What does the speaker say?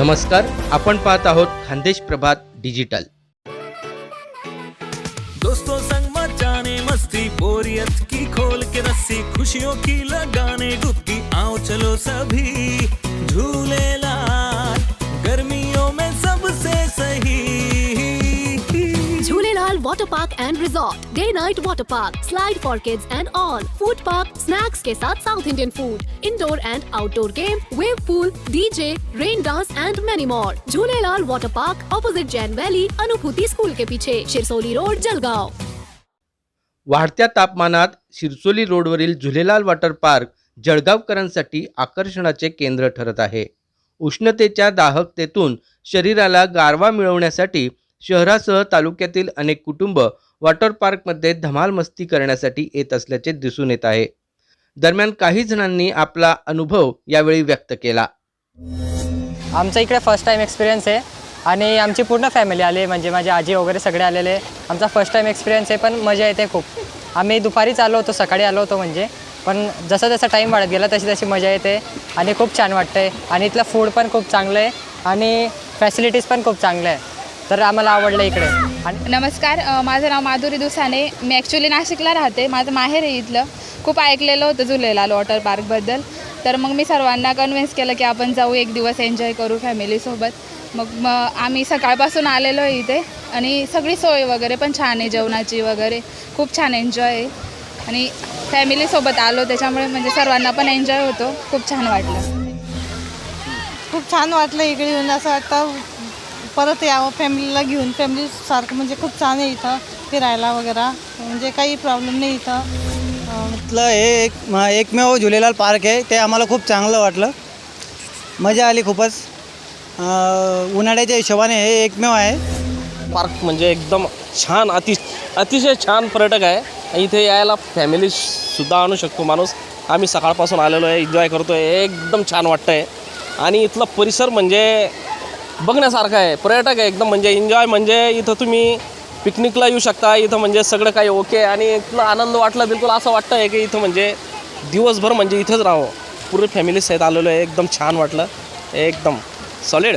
नमस्कार आपण पाहत आहोत खानदेश प्रभात डिजिटल. दोस्तों संग मचाने मस्ती बोरियत की खोल के रस्सी खुशियों की लगाने डुबकी आओ चलो सभी झूले Jhulelal Water Park and Resort, Day Night Water Park, Slide for Kids and all, Food Park, Snacks के साथ South Indian food, Indoor and Outdoor game, Wave Pool, DJ, Rain Dance and many more. Jhulelal Water Park, opposite Jain Valley, Anubhuti school के पीछे, Shirsoli road, Jalgaon. वाढत्या तापमानात शिरसोली रोडवरील Jhulelal water park जळगावकरांसाठी आकर्षणाचे केंद्र ठरत आहे उष्णतेच्या दाहकतेतून शरीराला गारवा मिळवण्यासाठी शहरासह तालुक्यातील अनेक कुटुंब वॉटर पार्कमध्ये धमाल मस्ती करण्यासाठी येत असल्याचे दिसून येत आहे. दरम्यान काही जणांनी आपला अनुभव यावेळी व्यक्त केला. आमचा इकडे फर्स्ट टाईम एक्सपिरियन्स आहे आणि आमची पूर्ण फॅमिली आली म्हणजे माझी आजी वगैरे सगळे आलेले आमचा फर्स्ट टाईम एक्सपिरियन्स आहे पण मजा येते खूप. आम्ही दुपारीच आलो होतो सकाळी आलो होतो म्हणजे. पण जसा जसा टाईम वाढत गेला तशी तशी मजा येते आणि खूप छान वाटतं आहे आणि इथलं फूड पण खूप चांगलं आहे आणि फॅसिलिटीज पण खूप चांगल्या आहे तर आम्हाला आवडलं इकडे. आणि नमस्कार अ, माझं नाव माधुरी दुसाने. मी ॲक्च्युली नाशिकला राहते. माझं माहेर आहे इथलं. खूप ऐकलेलं होतं झुलेलाल वॉटर पार्कबद्दल तर मग मी सर्वांना कन्व्हिन्स केलं की आपण जाऊ एक दिवस एन्जॉय करू फॅमिलीसोबत मग मग आम्ही सकाळपासून आलेलो आहे इथे. आणि सगळी सोय वगैरे पण छान आहे जेवणाची वगैरे. खूप छान एन्जॉय आहे. आणि फॅमिलीसोबत आलो त्याच्यामुळे म्हणजे सर्वांना पण एन्जॉय होतो. खूप छान वाटलं. खूप छान वाटलं इकडे येऊन असं वाटतं. परत यावं फॅमिलीला घेऊन फॅमिली सारखं म्हणजे खूप छान आहे इथं फिरायला वगैरे. म्हणजे काही प्रॉब्लेम नाही इथं. इथलं हे एक म- एकमेव झुलेलाल पार्क आहे. ते आम्हाला खूप चांगलं वाटलं. मजा आली खूपच. उन्हाळ्याच्या हिशोबाने हे एकमेव आहे. पार्क म्हणजे एकदम छान अति अतिशय छान पर्यटक आहे. इथे यायला फॅमिलीसुद्धा आणू शकतो माणूस. आम्ही सकाळपासून आलेलो आहे एन्जॉय करतो आहे एकदम छान वाटतं आहे आणि इथला परिसर म्हणजे बघण्यासारखं आहे. पर्यटक आहे एकदम म्हणजे एन्जॉय म्हणजे इथं तुम्ही पिकनिकला येऊ शकता. इथं म्हणजे सगळं काही ओके आणि इथला आनंद वाटला बिलकुल असं वाटतं आहे की इथं म्हणजे दिवसभर म्हणजे इथंच राहावं. पूर्ण फॅमिली सहित आलेलो आहे. एकदम छान वाटलं. एकदम सॉलिड